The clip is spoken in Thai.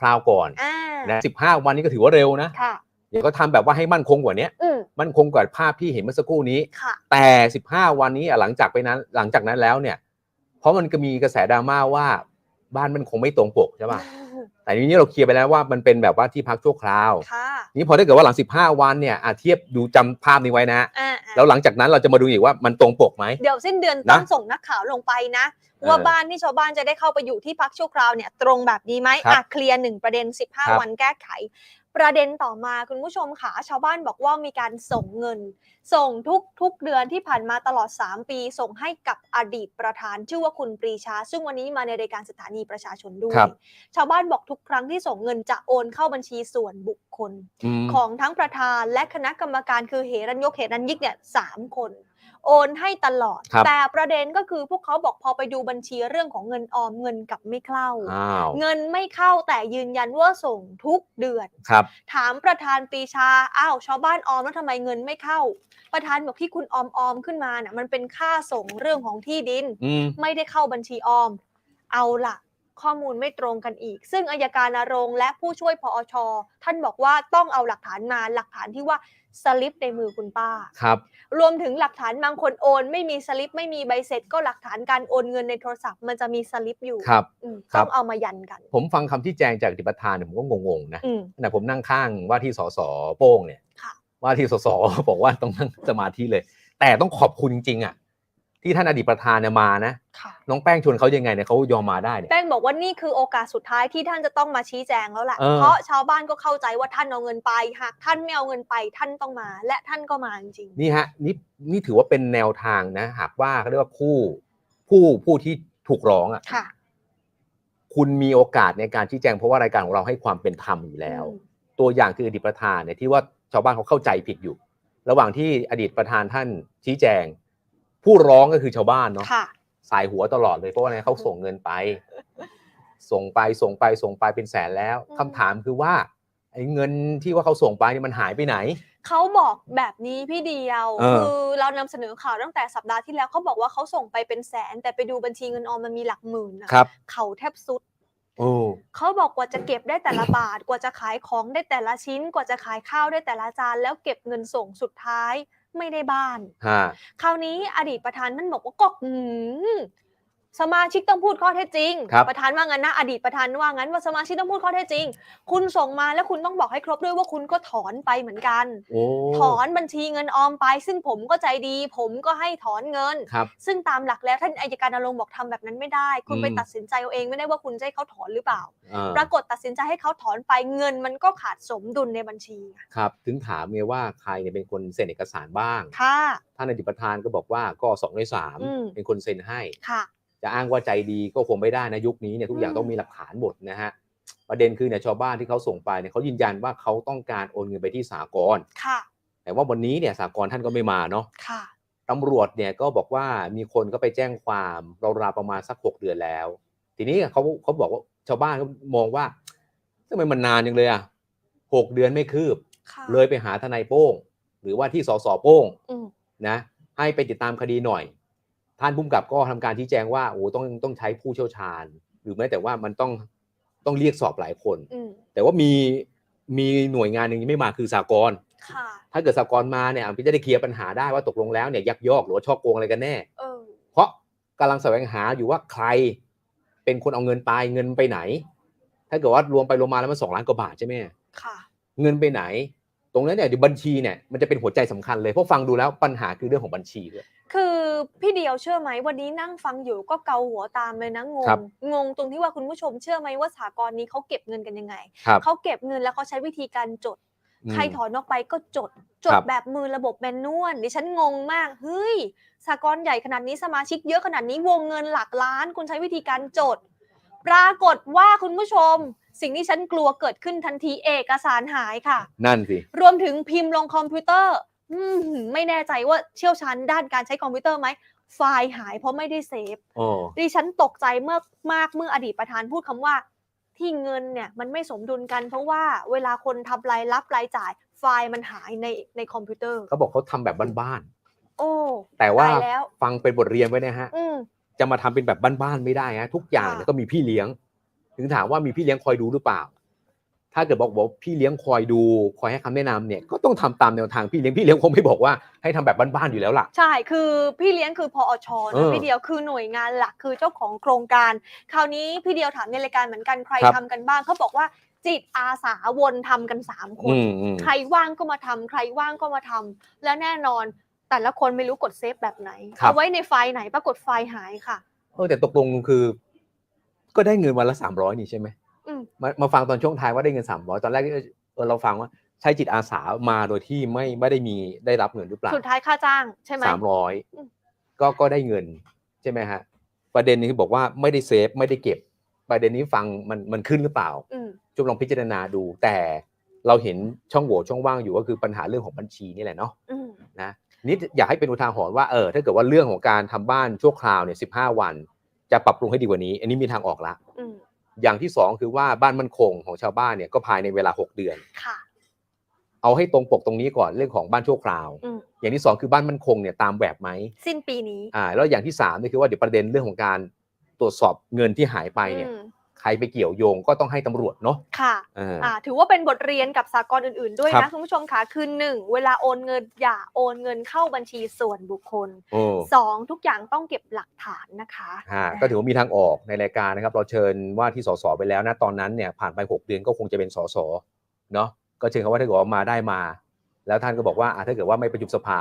คราวก่อนอ่านะสิบห้าวันนี้ก็ถือว่าเร็วนะค่ะเดี๋ยวก็ทำแบบว่าให้มั่นคงกว่านี้อืมมั่นคงกว่าภาพที่เห็นเมื่อสักครู่นี้ค่ะแต่15วันนี้อะหลังจากไปนั้นหลังจากนั้นแล้วเนี่ย เพราะมันก็มีกระแสดราม่าว่าบ้านมันคงไม่ตรงปกใช่ป่ะ แต่ทีนี้เราเคลียร์ไปแล้วว่ามันเป็นแบบว่าที่พักชั่วคราว ค่ะนี่พอถ้าเกิดว่าหลัง 15 วันเนี่ยอะเทียบดูจำภาพนี้ไว้นะ อ่าแล้วหลังจากนั้นเราจะมาดูอีกว่ามันตรงปกไหม เดี๋ยวสิ้นเดือนนะต้องส่งนักข่าวลงไปนะ เออว่าบ้านที่ชาวบ้านจะได้เข้าไปอยู่ที่พักชั่วคราวเนี่ยตรงแบบนี้ไหมครับอะเคลียร์หนึ่งประเด็น ครับ15 วันแก้ไข ประเด็นต่อมาคุณผู้ชมค่ะชาวบ้านบอกว่ามีการส่งเงิน ส่งทุกทุกเดือนที่ผ่านมาตลอด 3 ปี ส่งให้กับอดีตประธานชื่อว่าคุณปรีชา ซึ่งวันนี้มาในรายการสถานีประชาชนด้วยครับชาวบ้านบอกทุกครั้งที่ส่งเงินจะโอนเข้าบัญชีส่วนบุคคลอืมของทั้งประธานและคณะกรรมการคือเหรัญยกเหรัญยิกเนี่ยสามคน โอนให้ตลอดครับแต่ประเด็นก็คือพวกเขาบอกพอไปดูบัญชีเรื่องของเงินออมเงินกลับไม่เข้าอ้าวเงินไม่เข้าแต่ยืนยันว่าส่งทุกเดือนครับถามประธานปรีชาอ้าวชาวบ้านออมแล้วทำไมเงินไม่เข้า ประธานบอกที่คุณออมออมขึ้นมาเนี่ยมันเป็นค่าส่งเรื่องของที่ดินอืมไม่ได้เข้าบัญชีออม เอาล่ะ ข้อมูลไม่ตรงกันอีก ซึ่งอายการนรงค์และผู้ช่วยพอชท่านบอกว่าต้องเอาหลักฐานมาหลักฐานที่ว่าสลิปในมือคุณป้าครับ รวมถึงหลักฐานบางคนโอน ไม่มีสลิปไม่มีใบเสร็จ ก็หลักฐานการโอนเงินในโทรศัพท์มันจะมีสลิปอยู่ครับอืมครับต้องเอามายันกัน ผมฟังคำที่แจงจากอดิตประธานเนี่ยผมก็งงๆนะอืมขณะผมนั่งข้างว่าที่สสโป้งเนี่ยค่ะว่าที่สสบอกว่าต้องนั่งสมาธิเลย แต่ต้องขอบคุณจริงๆอะ ที่ท่านอดีตประธานเนี่ยมานะค่ะน้องแป้งชวนเขายังไงเนี่ยเขายอมมาได้เนี่ยแป้งบอกว่านี่คือโอกาสสุดท้ายที่ท่านจะต้องมาชี้แจงแล้วแหละเออเพราะชาวบ้านก็เข้าใจว่าท่านเอาเงินไปหากท่านไม่เอาเงินไปท่านต้องมา และท่านก็มาจริงๆนี่ฮะนี่นี่ถือว่าเป็นแนวทางนะ หากว่าเขาเรียกว่าผู้ผู้ผู้ที่ถูกร้องอะค่ะคุณมีโอกาสในการชี้แจงเพราะว่ารายการของเราให้ความเป็นธรรมอยู่แล้วอืมตัวอย่างคืออดีตประธานเนี่ยที่ว่าชาวบ้านเขาเข้าใจผิดอยู่ ระหว่างที่อดีตประธานท่านชี้แจง ผู้ร้องก็คือชาวบ้านเนาะค่ะ สายหัวตลอดเลยเพราะว่าอะไรเขาส่งเงินไป ส่งไปส่งไปส่งไปเป็นแสนแล้วอืม คำถามคือว่าไอ้เงินที่ว่าเขาส่งไปเนี่ยมันหายไปไหน เขาบอกแบบนี้พี่เดียว เออ คือเรานำเสนอข่าวตั้งแต่สัปดาห์ที่แล้วเขาบอกว่าเขาส่งไปเป็นแสน แต่ไปดูบัญชีเงินออมมันมีหลักหมื่นนะครับ เขาแทบสุด โอ้ เขาบอกกว่าจะเก็บได้แต่ละบาท กว่าจะขายของได้แต่ละชิ้น กว่าจะขายข้าวได้แต่ละจาน แล้วเก็บเงินส่งสุดท้าย ไม่ได้บ้านฮะคราวนี้อดีตประธานท่านบอกว่าก็อืม สมาชิกต้องพูดข้อเท็จจริง ครับ ประธานว่างั้นนะอดีตประธานว่างั้นว่าสมาชิกต้องพูดข้อเท็จจริง คุณส่งมาแล้วคุณต้องบอกให้ครบด้วยว่าคุณก็ถอนไปเหมือนกัน โอ้ถอนบัญชีเงินออมไป ซึ่งผมก็ใจดี ผมก็ให้ถอนเงิน ครับ ซึ่งตามหลักแล้วท่านอายการนรงค์บอกทำแบบนั้นไม่ได้ คุณไปอืม ตัดสินใจเอาเองไม่ได้ว่าคุณจะให้เขาถอนหรือเปล่าอ่าปรากฏตัดสินใจให้เขาถอนไปเงินมันก็ขาดสมดุลในบัญชีไงครับ ถึงถามไงว่าใครเนี่ยเป็นคนเซ็นเอกสารบ้าง ค่ะ ท่านอดีตประธานก็บอกว่าก็สองในสามอืม เป็นคนเซ็นให้ ค่ะ จะอ้างว่าใจดีก็คงไม่ได้นะยุคนี้เนี่ยทุกอย่างอืมต้องมีหลักฐานหมดนะฮะประเด็นคือเนี่ยชาวบ้านที่เขาส่งไปเนี่ยเขายืนยันว่าเขาต้องการโอนเงินไปที่สากลค่ะ แต่ว่าวันนี้เนี่ยสากลท่านก็ไม่มาเนาะค่ะตำรวจเนี่ยก็บอกว่ามีคนก็ไปแจ้งความราวๆประมาณสักหกเดือนแล้ว ทีนี้เขาเขาบอกว่าชาวบ้านเขามองว่าทำไมมันนานจังเลยอะหกเดือนไม่คืบค่ะเลยไปหาทนายโป้ง หรือว่าที่สสโป้งอืมนะให้ไปติดตามคดีหน่อย ท่านผู้กำกับก็ทำการชี้แจงว่าโอ้ต้องต้องใช้ผู้เชี่ยวชาญ หรือแม้แต่ว่ามันต้องต้องเรียกสอบหลายคนอืมแต่ว่ามีมีหน่วยงานหนึ่งที่ไม่มาคือสากลค่ะถ้าเกิดสากลมาเนี่ยพี่จะได้เคลียร์ปัญหาได้ว่าตกลงแล้วเนี่ยยักยอกหรือว่าช่อโกงอะไรกันแน่เออเพราะกำลังแสวงหาอยู่ว่าใครเป็นคนเอาเงินไปเงินไปไหน ถ้าเกิดว่ารวมไปรวมมาแล้วมันสองล้านกว่าบาทใช่ไหมค่ะเงินไปไหน ตรงนั้นเนี่ยเดี๋ยวบัญชีเนี่ยมันจะเป็นหัวใจสำคัญเลยเพราะฟังดูแล้วปัญหาคือเรื่องของบัญชีด้วยคือ พี่เดียวเชื่อไหมวันนี้นั่งฟังอยู่ก็เกาหัวตามเลยนะงครังบงงตรงที่ว่าคุณผู้ชมเชื่อไหมว่าสากลนี้เขาเก็บเงินกันยังไงครับเขาเก็บเงินแล้วเขาใช้วิธีการจดอืมใครถอนออกไปก็จดจคดรับแบบมือระบบแมนนวลดิฉันงงมากเฮ้ยสากลใหญ่ขนาดนี้สมาชิกเยอะขนาดนี้วงเงินหลักล้าน คุณใช้วิธีการจด ปรากฏว่าคุณผู้ชมสิ่งที่ฉันกลัวเกิดขึ้นทันทีเอกสารหายค่ะ นั่นสิ รวมถึงพิมพ์ลงคอมพิวเตอร์อืม ไม่แน่ใจว่าเชี่ยวชาญด้านการใช้คอมพิวเตอร์ไหมไฟล์หายเพราะไม่ได้เซฟโอ้ดิฉันตกใจเมื่อมากเมื่ออดีตประธานพูดคำว่า ที่เงินเนี่ยมันไม่สมดุลกันเพราะว่าเวลาคนทำรายรับรายจ่าย ไฟล์มันหายในในคอมพิวเตอร์เขาบอกเขาทำแบบบ้านโอ้ๆแต่ว่าตายแล้วฟังเป็นบทเรียนไว้นะฮะอืมจะมาทำเป็นแบบบ้านๆไม่ได้ฮะทุกอย่างค่ะเนี่ยก็มีพี่เลี้ยง ถึงถามว่ามีพี่เลี้ยงคอยดูหรือเปล่า ถ้าเกิดบอกว่าพี่เลี้ยงคอยดูคอยให้คำแนะนำเนี่ยก็ต้องทำตามแนวทางพี่เลี้ยงพี่เลี้ยงคงไม่บอกว่าให้ทำแบบบ้านๆอยู่แล้วล่ะ ใช่ คือพี่เลี้ยงคือพอชเอนะอพี่เดียวคือหน่วยงานหลักคือเจ้าของโครงการ คราวนี้พี่เดียวถามในรายการเหมือนกันใครครับ ทำกันบ้างเขาบอกว่าจิตอาสาวนทำกันสามคน อืมอืม ใครว่างก็มาทำใครว่างก็มาทำและแน่นอนแต่ละคนไม่รู้กดเซฟแบบไหนครับ เอาไว้ในไฟล์ไหนปรากฏไฟล์หายค่ะ เออแต่ตกลงคือ ก็ได้เงินวันละสามร้อยนี่ใช่ไหมอื มมามาฟังตอนช่วงท้ายว่าได้เงินสามร้อยตอนแรกเออเราฟังว่าใช้จิตอาสามาโดยที่ไม่ไม่ได้มีได้รับเงินหรือเปล่าสุดท้ายค่าจ้างใช่ไหมสามร้อยอืมก็ก็ได้เงินใช่ไหมฮะประเด็นนี้คือบอกว่าไม่ได้เซฟไม่ได้เก็บ ประเด็นนี้ฟังมันมันขึ้นหรือเปล่าอืมจุลองพิจารณาดู แต่เราเห็นช่องโหว่ช่องว่างอยู่ก็คือปัญหาเรื่องของบัญชีนี่แหละเนาะอืมนะนี่อยากให้เป็นอุทาหรณ์ว่าเออถ้าเกิดว่าเรื่องของการทำบ้านชั่วคราวเนี่ยสิบห้าวัน จะปรับปรุงให้ดีกว่านี้ อันนี้มีทางออกละ อืมอย่างที่สองคือว่าบ้านมั่นคงของชาวบ้านเนี่ยก็ภายในเวลาหกเดือน ค่ะ เอาให้ตรงปกตรงนี้ก่อนเรื่องของบ้านชั่วคราว อืมอย่างที่สองคือบ้านมั่นคงเนี่ยตามแบบไหมสิ้นปีนี้อ่าแล้วอย่างที่สามนี่คือว่าเดี๋ยวประเด็นเรื่องของการตรวจสอบเงินที่หายไปเนี่ย อืม ใครไปเกี่ยวโยงก็ต้องให้ตำรวจเนาะค่ะเอออ่าถือว่าเป็นบทเรียนกับสากลอื่นๆ ด้วยครันะบคุณผู้ชมค่ะคือหนึ่งเวลาโอนเงินอย่าโอนเงินเข้าบัญชีส่วนบุคคลโอ้สองทุกอย่างต้องเก็บหลักฐานนะคะฮะก็ถือว่ามีทางออกในรายการนะครับ เราเชิญว่าที่สสไปแล้วนะตอนนั้นเนี่ยผ่านไป 6 เดือนก็คงจะเป็นสสเนาะก็เชิญเขาว่าถ้าเกิดว่ามาได้มา แล้วท่านก็บอกว่าอะถ้าเกิดว่าไม่ประชุมสภา